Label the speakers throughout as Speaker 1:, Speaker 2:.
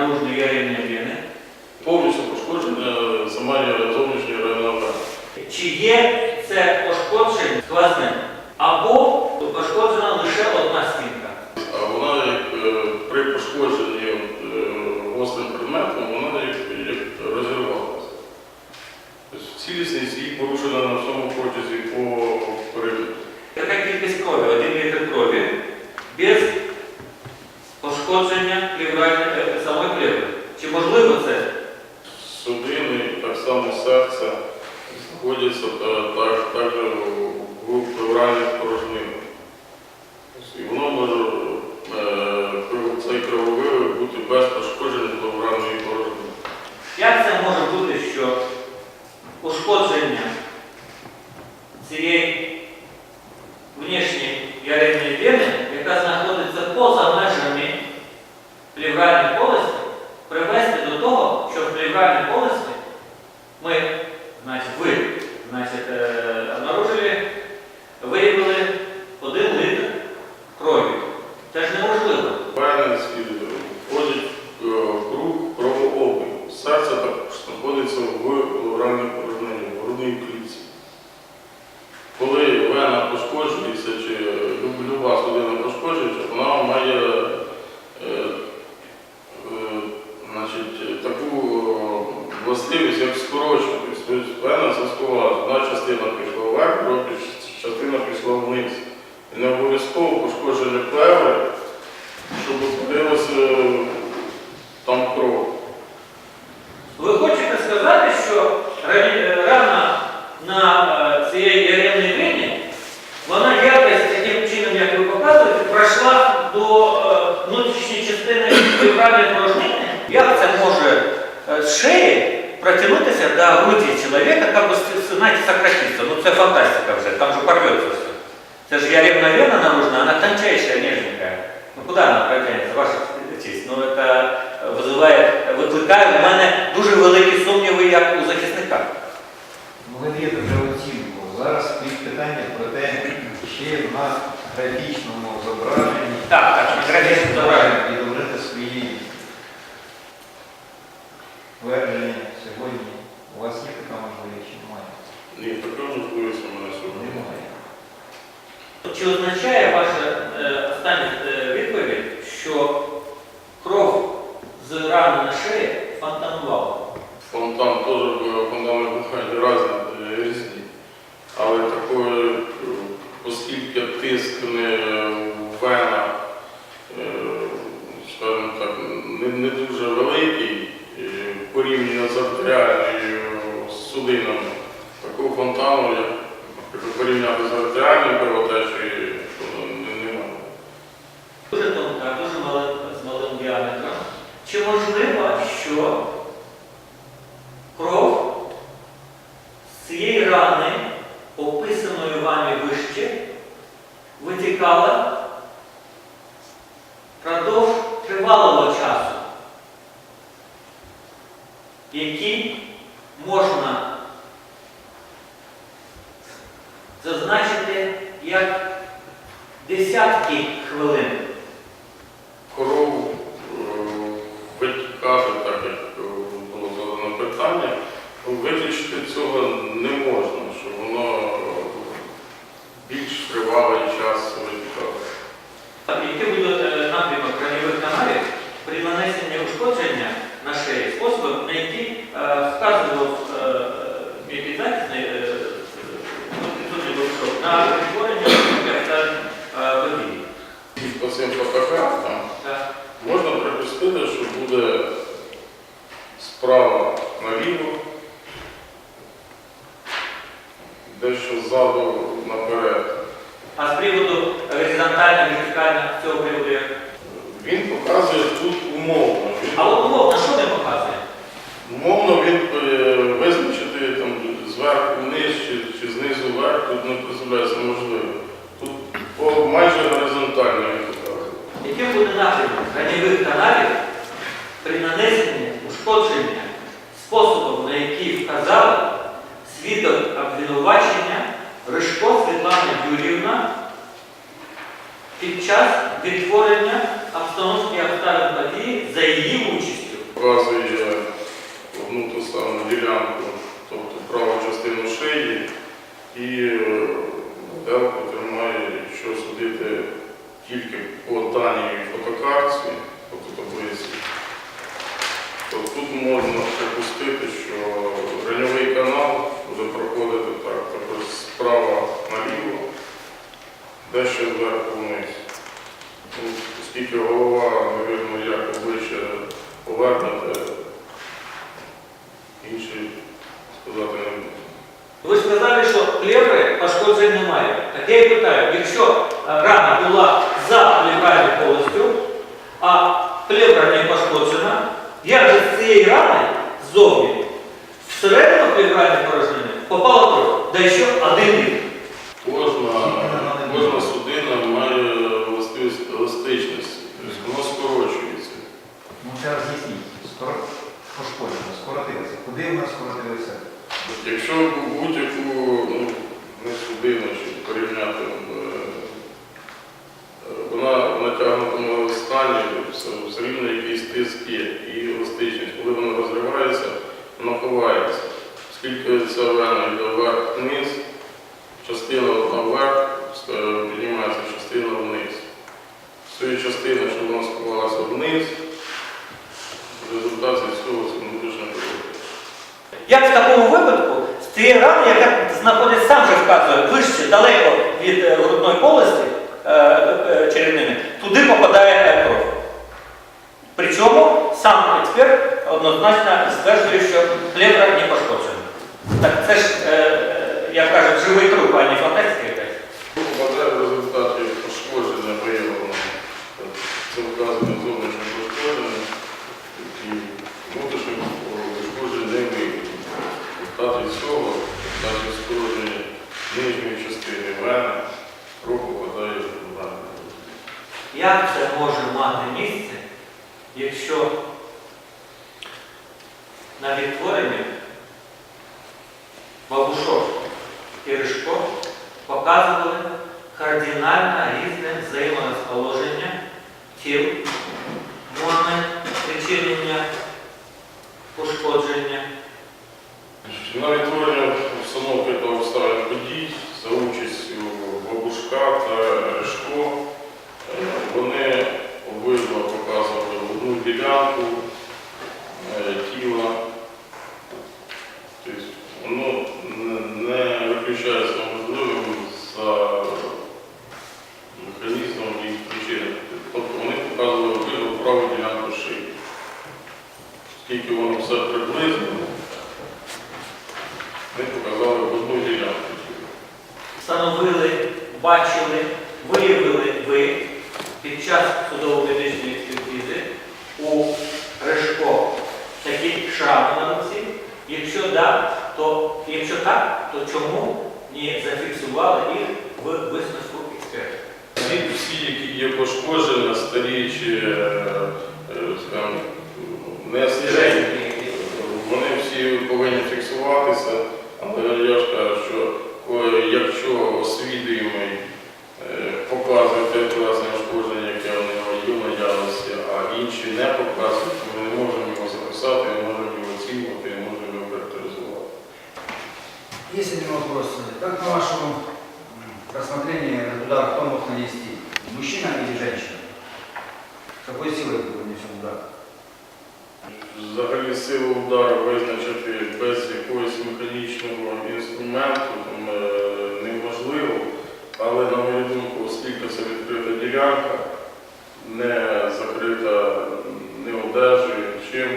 Speaker 1: наружної ярильної вени,
Speaker 2: Повністю пошкодження самої зовнішньої районної.
Speaker 1: чи є це пошкодження сквозним, або пошкоджена лише одна стінка.
Speaker 2: А вона як е, при пошкодженні е, гострим предметом, вона як, як розірвалася. Тобто цілісність її порушена на всьому протязі по периметру.
Speaker 1: Яка кількість крові? Один літр крові без пошкодження плевральної- е, самої плеври. Чи можливо це?
Speaker 2: Судини, так само серце знаходяться та- так, також в плевральних порожнинах. Тобто, І воно може е, кров- цей крововивик бути без пошкодження плевральної порожнини.
Speaker 1: Як це може бути, що ушкодження цієї внішньої ярильної вени, яка знаходиться поза межами плевральної полості, привести до того, що в плевральній полості ми, значить, ви, значить, е, обнаружили, виявили один литр крові. Це ж неможливо.
Speaker 2: Венець входить е, в круг кровообігу. Серце також знаходиться в плевральній порожнині, в грудній клітці. Коли вена пошкоджується, чи люб- люба судина пошкоджується, вона має е, е, значить, таку е, властивість, як скорочуватись. Тобто вена це скова. Одна частина пішла вверх, друга піш- частина пішла вниз. І не обов'язково пошкодження плеври, щоб утворилося там кров.
Speaker 1: Ви хочете сказати, що рані- рана на е, цієї ярельній вині, вона якось таким чином, як ви показуєте, пройшла до е, внутрішньої частини плевральної порожнини? Як це може е, з шиї протягнутися до груді чоловіка, как бы, знаете, сократиться? Ну це фантастика вже, там же порвется все. Це ж ярельна вена наружна, она тончайшая, нежненькая. Ну куди вона протягнеться, ваша честь? Ну це визиває, викликає в мене дуже великі сумніви, як у захисника.
Speaker 3: Ну, ви даєте вже оцінку. Зараз стоїть питання про те, чи на графічному зображенні
Speaker 1: Так, так, на графічному зображенні.
Speaker 3: відобрити свої твердження сьогодні. У вас є така можливість чи немає?
Speaker 2: Ні, такого можливості в мене сьогодні немає.
Speaker 3: Немає.
Speaker 1: Чи означає ваша е, остання е, відповідь, що кров з рани на шиї фонтанувала?
Speaker 2: Фонтан теж е, фонтани бувають різні, е, різні. Але такої, е, оскільки тиск не в венах, е, скажімо так, не, не дуже великий е, порівняно з артеріальною судинами, такого фонтану, як наприклад, порівняти з артеріальною кровотечею, то не- немає.
Speaker 1: Дуже тонка, дуже малим, з малим діаметром. Чи можливо, що кров з цієї рани, описаної вами вище, витікала впродовж тривалого часу, який можна зазначити як десятки хвилин.
Speaker 2: Корову е, витікати, так як е, було задано питання, ну, виключити цього не можна, що воно е, більш тривалий час витікало.
Speaker 1: Так, Який буде е, напрямок ранньових каналів при нанесенні ушкодження на шиї, спосіб, на який е, вказував е, який захисний е, е, ну, підсудний Довшов, на перетворення та е, водії.
Speaker 2: І по цим фотографіям
Speaker 1: Так.
Speaker 2: можна припустити, що буде справа наліво, дещо ззаду наперед.
Speaker 1: А з приводу горизонтально, вертикально цього приводу?
Speaker 2: Він показує тут умовно. Він
Speaker 1: А от умовно, що не показує?
Speaker 2: Умовно він е, визначити там зверху вниз чи, чи знизу вверх, тут не представляється можливо. Тут по, майже горизонтально він показує.
Speaker 1: Яким буде напрямок ранньових каналів при нанесенні ушкодження способом, на який вказала свідок обвинувачення Ришко Світлана Юрівна під час відтворення обстановки обставин події за її участю.
Speaker 2: Показує одну ту саму ділянку, тобто праву частину шиї, і е, тримає, що судити тільки по даній фотокартці, тобто таблиці. То тут можна припустити, що граньовий канал буде проходити так, також справа наліво, дещо зверху вниз. Ну, Оскільки голова, не видно, як обличчя повернете, інші сказати не буду.
Speaker 1: Ви сказали, що плеври пошкоджень немає. Так я і питаю, якщо е, рана була за плевральною полостю, а плевра не пошкоджена, як же з цієї рани ззовні всередину плевральної порожнини попала кров, да ще один літр.
Speaker 2: Кожна, кожна судина має властивість еластичності, тобто воно скорочується.
Speaker 3: Ну, роз'ясніть. Скоро пошкоджено, скоротилося. Куди в нас скоротилося?
Speaker 2: Якщо будь-яку не судину чи порівняти, е, вона в натягнутому стані, все, рівно якийсь тиск є і еластичність. Коли вона розривається, вона ховається. Оскільки ця вена йде вверх-вниз, частина одна вверх, піднімається частина вниз. З цієї частини, щоб вона сховалася вниз, в результаті цього це внутрішня кров.
Speaker 1: Як в такому випадку з цієї рани, яка знаходиться, сам же вказує, вище, далеко від е, грудної полості е, е, черевнини, туди попадає кров. Причому сам експерт однозначно стверджує, що плевра не пошкоджена. Так це ж, як кажуть, живий труп, а не фантастика на відтворенні Бабушов і Ришко показували кардинально різне взаєморозположення тіл в момент причинення пошкодження?
Speaker 2: На відтворення установки та обставин подій за участю Бабушка та
Speaker 4: Как на вашем м, рассмотрении удар кто мог нанести? Мужчина или женщина? Какой силой был нанесен удар?
Speaker 2: Взагалі силу удару визначити без якогось механічного інструменту там, е, неможливо, але на мою думку, оскільки це відкрита ділянка, не закрита не одежею, чим,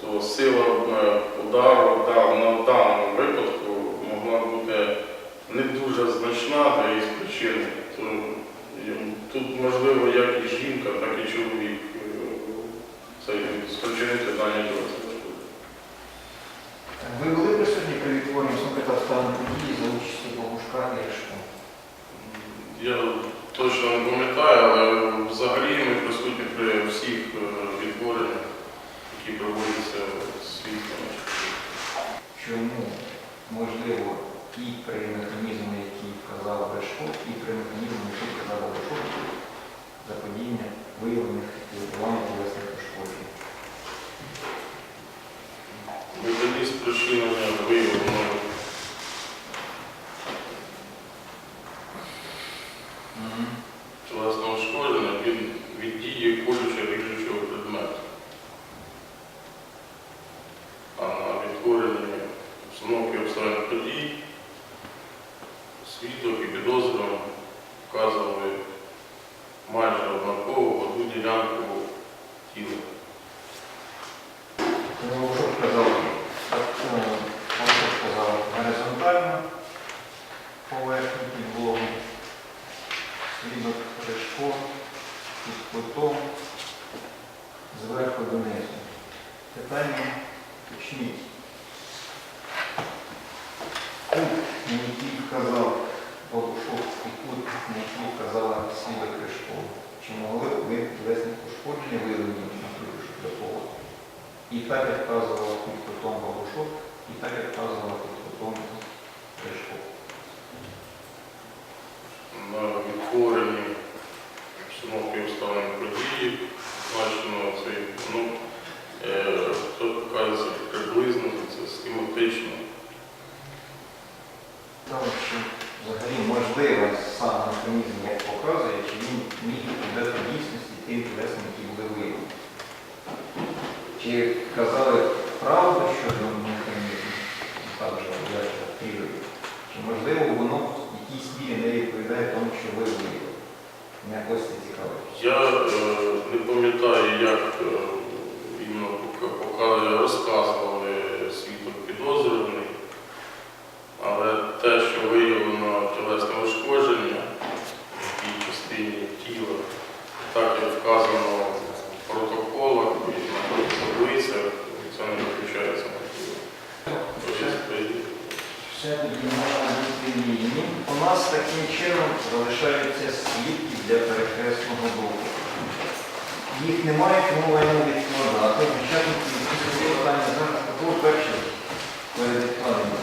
Speaker 2: то сила е, удару да, на даному випадку могла бути не дуже значна для її причин. То, е, тут можливо як і жінка, так і чоловік. е, це спричинити дані дорослі.
Speaker 3: Ви були присутні при відтворенні сумки та обставин події за участю Богушка і Решко?
Speaker 2: Я точно не пам'ятаю, але взагалі ми присутні при всіх е, які проводяться світлами.
Speaker 3: Чому можливо і при механізму, який вказав Решко, і при механізму, який вказав Богушок, заподіяння виявлених і лікування тілесних пошкоджень.
Speaker 2: Механізм причинення виявлено тілесного ушкодження від, від дії колючого ріжучого предмету. А на відтворенні обстановки обставин подій свідок і підозрюваний вказували майже однаково одну ділянку тіла.
Speaker 3: Ну, що сказав, так, ну, он що сказав, горизонтально поверхні підлоги, слідок Решко, під кутом, зверху донизу. Питання почніть. Кут, на який вказав Бабушов, і кут, на який вказала слідок Решко. Чи могли б ви тілесні пошкодження виявлені на крышу такого? І так як казував під кутом Балушок, і так як казував під кутом Решко.
Speaker 2: на відтворенні обстановки обставин події, значено цей, ну, е, тут показується приблизно, це схематично.
Speaker 3: Там, що взагалі можливо сам механізм, як показує, чи він міг відповідати дійсності тим тілесним, які були виявлені. Чи казали правду щодо механізму, так же, як активує, чи можливо воно в якійсь мірі не відповідає тому, що ви виявили. Мене ось це цікавить.
Speaker 2: Я е, не пам'ятаю, як е, іменно пока- пока розказували свідок підозрюваний, але те, що виявлено тілесне ушкодження в тій частині тіла, так як вказано в протоколах і на таблицях, це не виключається мотивом
Speaker 3: лінії, ну, у нас таким чином залишаються слідки для перехресного боку. Їх немає, тому маємо відкладати. Хоча тут питання зараз такого перше перед відкладенням.